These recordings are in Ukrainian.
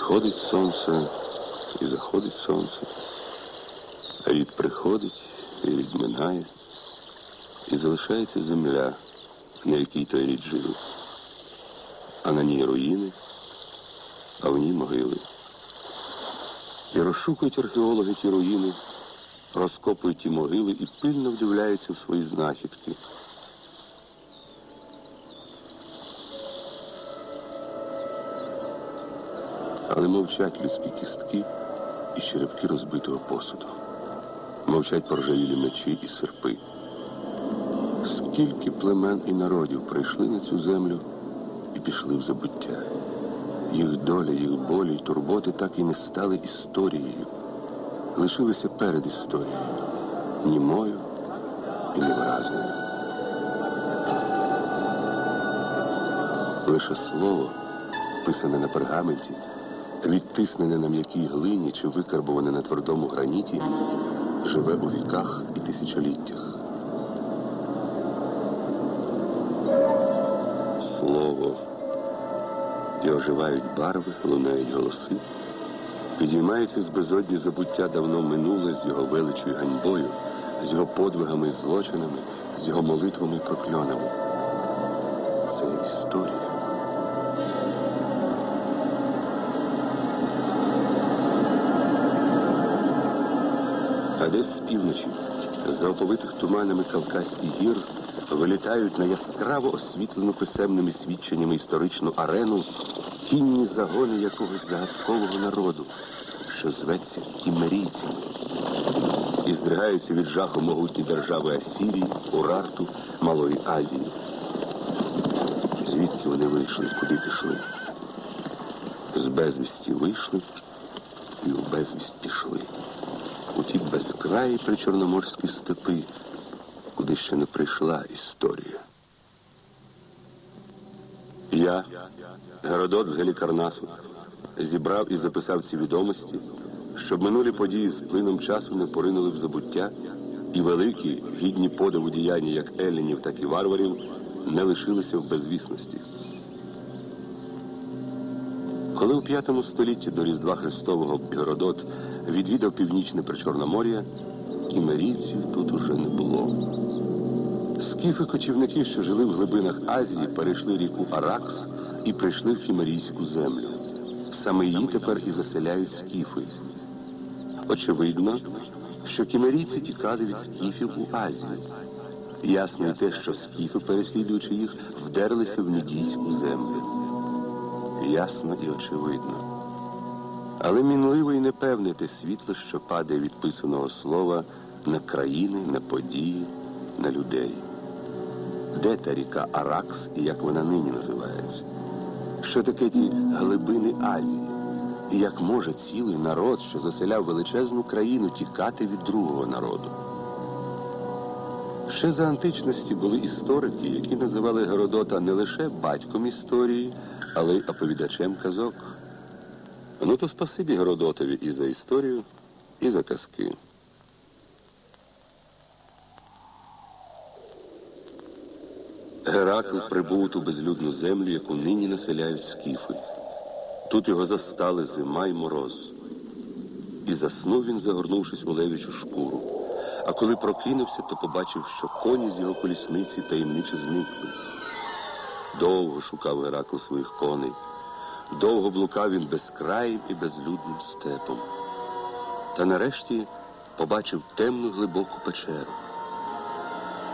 Сходить сонце і заходить сонце. Рід приходить і рід минає, і залишається земля, на якій той рід жив. А на ній руїни, а в ній могили. І розшукують археологи ті руїни, розкопують ті могили і пильно вдивляються в свої знахідки. Але мовчать людські кістки і черепки розбитого посуду. Мовчать поржавілі мечі і серпи. Скільки племен і народів прийшли на цю землю і пішли в забуття. Їх доля, їх болі й турботи так і не стали історією, лишилися перед історією, німою і невиразною. Лише слово, писане на пергаменті, відтиснене на м'якій глині чи викарбоване на твердому граніті, живе у віках і тисячоліттях. Слово. І оживають барви, лунають голоси, підіймається з безодні забуття давно минуле з його величою ганьбою, з його подвигами і злочинами, з його молитвами і прокльонами. Це історія. Десь з півночі, за оповитих туманами Кавказьких гір, вилітають на яскраво освітлену писемними свідченнями історичну арену кінні загони якогось загадкового народу, що зветься кімерійцями. І здригаються від жаху могутні держави Асірії, Урарту, Малої Азії. Звідки вони вийшли, куди пішли? З безвісті вийшли і у безвість пішли ті безкраї причорноморські степи, куди ще не прийшла історія. Я, Геродот з Гелікарнасу, зібрав і записав ці відомості, щоб минулі події з плином часу не поринули в забуття, і великі, гідні подиву діяння як елінів, так і варварів не лишилися в безвісності. Коли у п'ятому столітті до Різдва Христового Геродот відвідав північне Причорномор'я, кімерійців тут уже не було. Скіфи-кочівники, що жили в глибинах Азії, перейшли ріку Аракс і прийшли в Кімерійську землю. Саме її тепер і заселяють скіфи. Очевидно, що кімерійці тікали від скіфів у Азію. Ясно й те, що скіфи, переслідуючи їх, вдерлися в Нідійську землю. Ясно і очевидно. Але мінливо і непевне те світло, що падає від писаного слова на країни, на події, на людей. Де та ріка Аракс і як вона нині називається? Що таке ті глибини Азії? І як може цілий народ, що заселяв величезну країну, тікати від другого народу? Ще за античності були історики, які називали Геродота не лише батьком історії, але й оповідачем казок. Ну то спасибі Геродотові і за історію, і за казки. Геракл прибув у ту безлюдну землю, яку нині населяють скіфи. Тут його застали зима й мороз. І заснув він, загорнувшись у левічу шкуру. А коли прокинувся, то побачив, що коні з його колісниці таємниче зникли. Довго шукав Геракл своїх коней. Довго блукав він безкраїм і безлюдним степом. Та нарешті побачив темну глибоку печеру.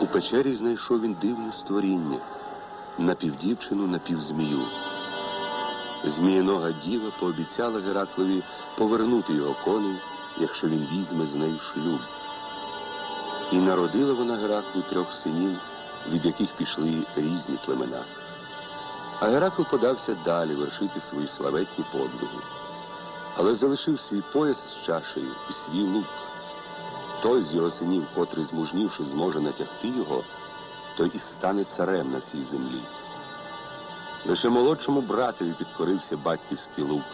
У печері знайшов він дивне створіння напівдівчину, напівзмію. Змієнога діва пообіцяла Гераклові повернути його коней, якщо він візьме з нею шлюб. І народила вона Гераклу трьох синів, від яких пішли різні племена. А Геракл подався далі вершити свої славетні подвиги, але залишив свій пояс з чашею і свій лук. Той з його синів, котрий змужнівши, зможе натягти його, той і стане царем на цій землі. Лише молодшому братові підкорився батьківський лук,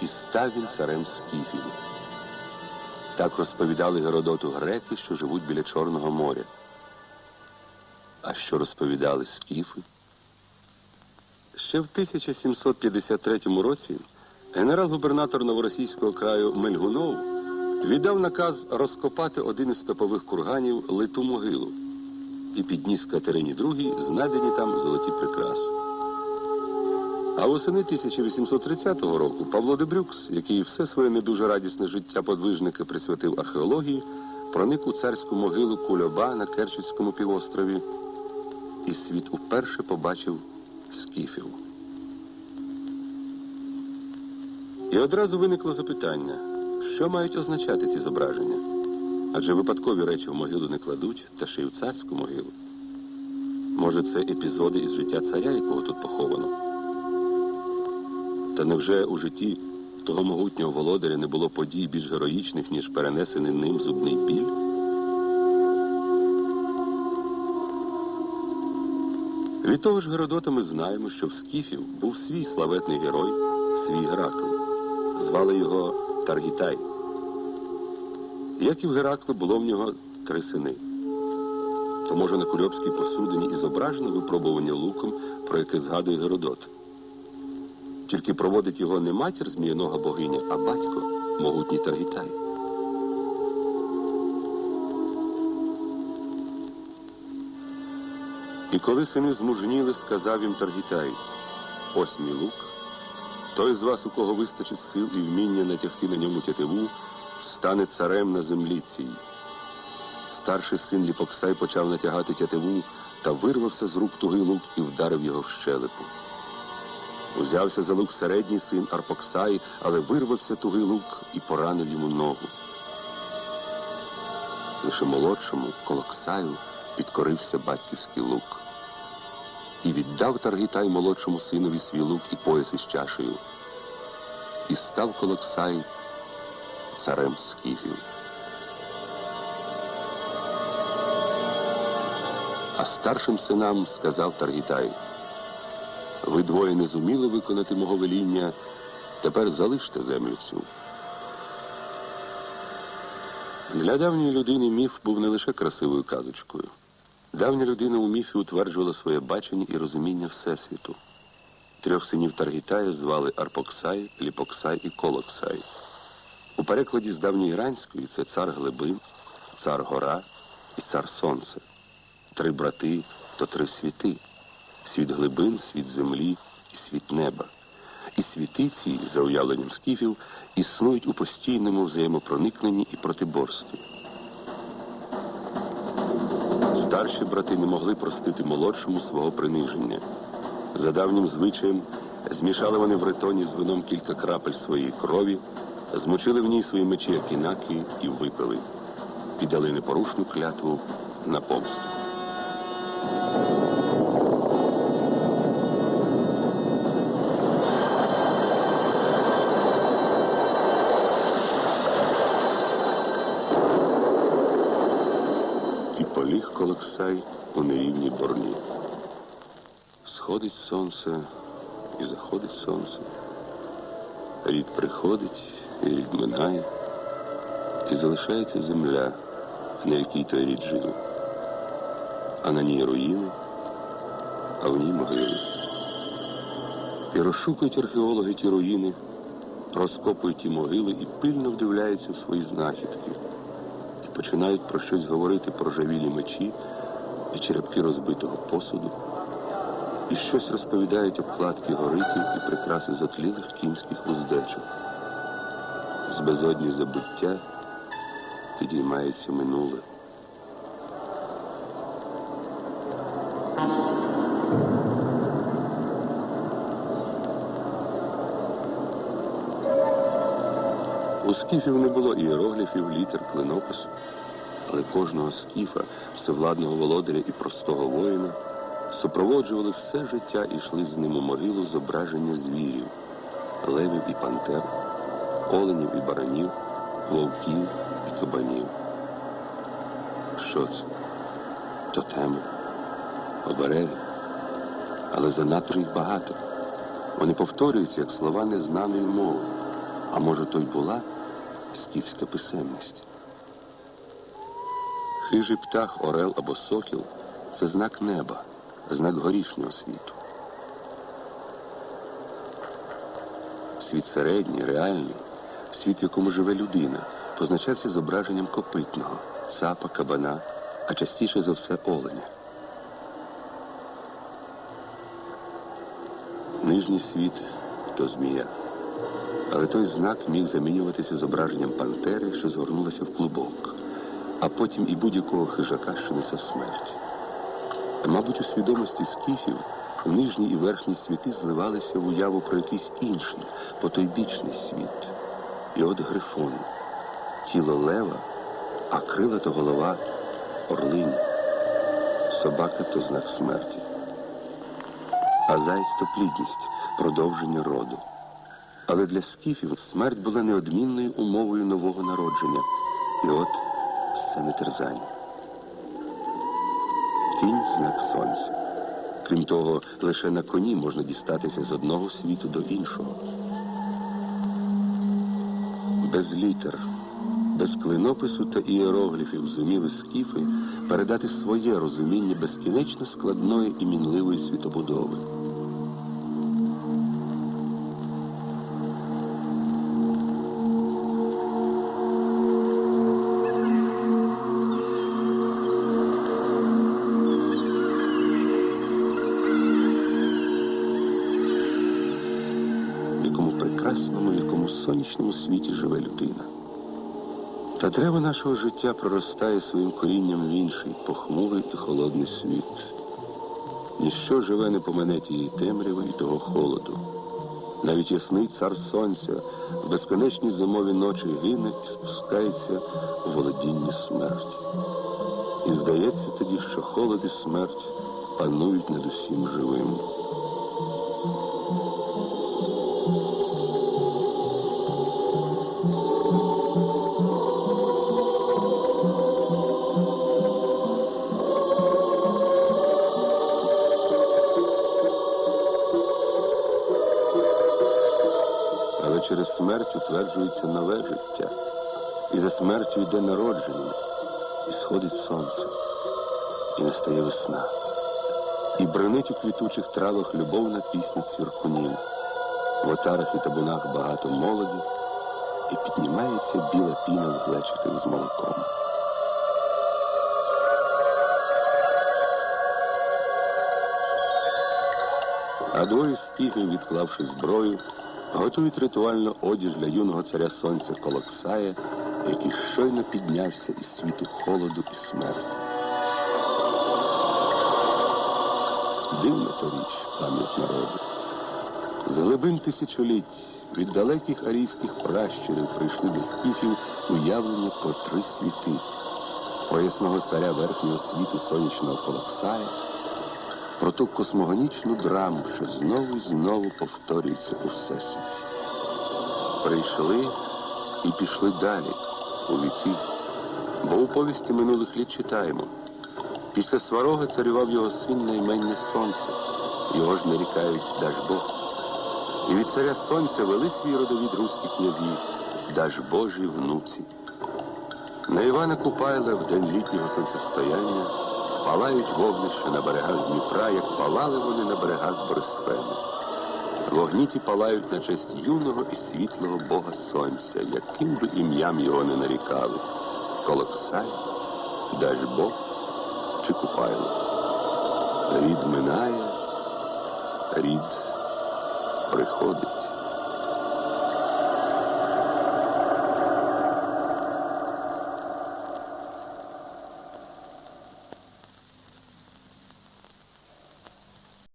і став він царем скіфів. Так розповідали Геродоту греки, що живуть біля Чорного моря. А що розповідали скіфи? Ще в 1753 році Генерал-губернатор новоросійського краю Мельгунов віддав наказ розкопати один із топових курганів литу могилу і підніс Катерині II знайдені там золоті прикраси. А восени 1830 року Павло Дебрюкс, який все своє не дуже радісне життя подвижника присвятив археології, проник у царську могилу Кульоба на Керченському півострові, і світ уперше побачив скіфів. І одразу виникло запитання, що мають означати ці зображення? Адже випадкові речі в могилу не кладуть, та ще й в царську могилу. Може, це епізоди із життя царя, якого тут поховано? Та невже у житті того могутнього володаря не було подій більш героїчних, ніж перенесений ним зубний біль? Від того ж Геродота ми знаємо, що в Скіфів був свій славетний герой, свій Геракл. Звали його Таргітай. Як і в Геракла було в нього три сини. То може на кульобській посудині і зображено випробування луком, про яке згадує Геродот. Тільки проводить його не матір зміяного богиня, а батько, могутній Таргітай. І коли сини змужніли, сказав їм Таргітай, ось мій лук, той з вас, у кого вистачить сил і вміння натягти на ньому тятиву, стане царем на землі цій. Старший син Ліпоксай почав натягати тятиву та вирвався з рук тугий лук і вдарив його в щелепу. Узявся за лук середній син Арпоксай, але вирвався тугий лук і поранив йому ногу. Лише молодшому Колоксаю підкорився батьківський лук. І віддав Таргітай молодшому синові свій лук і пояс із чашею. І став Колоксай царем скіфів. А старшим синам сказав Таргітай, ви двоє не зуміли виконати мого веління, тепер залиште землю цю. Для давньої людини міф був не лише красивою казочкою. Давня людина у міфі утверджувала своє бачення і розуміння Всесвіту. Трьох синів Таргітая звали Арпоксай, Ліпоксай і Колоксай. У перекладі з давньої іранської це цар Глибин, цар Гора і цар Сонце. Три брати то три світи: світ глибин, світ землі і світ неба. І світи ці, за уявленням скіфів, існують у постійному взаємопроникненні і протиборстві. Старші брати не могли простити молодшому свого приниження. За давнім звичаєм змішали вони в ретоні з вином кілька крапель своєї крові, змочили в ній свої мечі акінаки і випили. піддали непорушну клятву на помсту. Поліг Колоксай у нерівній борні. Сходить сонце і заходить сонце. Рід приходить, і рід минає, і залишається земля, на якій той рід жив. А на ній руїни, а в ній могили. І розшукують археологи ті руїни, розкопують ті могили і пильно вдивляються в свої знахідки починають про щось говорити про жавілі мечі і черепки розбитого посуду, і щось розповідають обкладки горитів і прикраси затлілих кінських вуздечок. З безодні забуття підіймається минуле. У скіфів не було ієрогліфів, літер, клинопису, але кожного скіфа, всевладного володаря і простого воїна супроводжували все життя і йшли з ним у могилу зображення звірів, левів і пантер, оленів і баранів, вовків і кабанів. Що це? Тотеми, обереги, але занадто їх багато. Вони повторюються, як слова незнаної мови. А може, то й була скіфська писемність. Хижий птах, орел або сокіл це знак неба, знак горішнього світу. світ середній, реальний, світ, в якому живе людина, позначався зображенням копитного, цапа, кабана, а частіше за все оленя. Нижній світ то змія. Але той знак міг замінюватися зображенням пантери, що згорнулася в клубок, а потім і будь-якого хижака, що несе смерть. Мабуть, у свідомості скіфів нижні і верхні світи зливалися в уяву про якийсь інший, потойбічний світ. І от грифон, тіло лева, а крила то голова орлині, собака то знак смерті, а заєць то плідність, продовження роду. Але для скіфів смерть була неодмінною умовою нового народження. І от сцени терзань. Кінь знак сонця. Крім того, лише на коні можна дістатися з одного світу до іншого. Без літер, без клинопису та ієрогліфів зуміли скіфи передати своє розуміння безкінечно складної і мінливої світобудови. Якому прекрасному, якому сонячному світі живе людина. Та дерево нашого життя проростає своїм корінням в інший, похмурий і холодний світ. Ніщо живе не помине тієї темряви і того холоду. Навіть ясний цар сонця в безконечній зимові ночі гине і спускається у володіння смерті. І здається тоді, що холод і смерть панують над усім живим. Утверджується нове життя. І за смертю йде народження, і сходить сонце, і настає весна. І бренить у квітучих травах любовна пісня цвіркунів. В отарах і табунах багато молоді, і піднімається біла піна в глечиках з молоком. А двоє скіфів, відклавши зброю, готують ритуально одіж для юного царя сонця Колоксая, який щойно піднявся із світу холоду і смерті. Дивна то річ, пам'ять народу. З глибин тисячоліть від далеких арійських пращурів прийшли до скіфів уявлення про три світи: про ясного царя верхнього світу сонячного Колоксая, про ту космогонічну драму, що знову і знову повторюється у всесвіті. Прийшли і пішли далі, у віки, бо у повісті минулих літ читаємо. Після сварога царював його син на імення Сонце, його ж нарікають Дажбог. І від царя сонця вели свій родовід руські князі, Дажбожі внуці. На Івана Купайла в день літнього сонцестояння палають вогнища на берегах Дніпра, як палали вони на берегах Борисфену. Вогні ті палають на честь юного і світлого Бога Сонця, яким би ім'ям його не нарікали. Колоксай, Дажбог чи Купайло. Рід минає, рід приходить.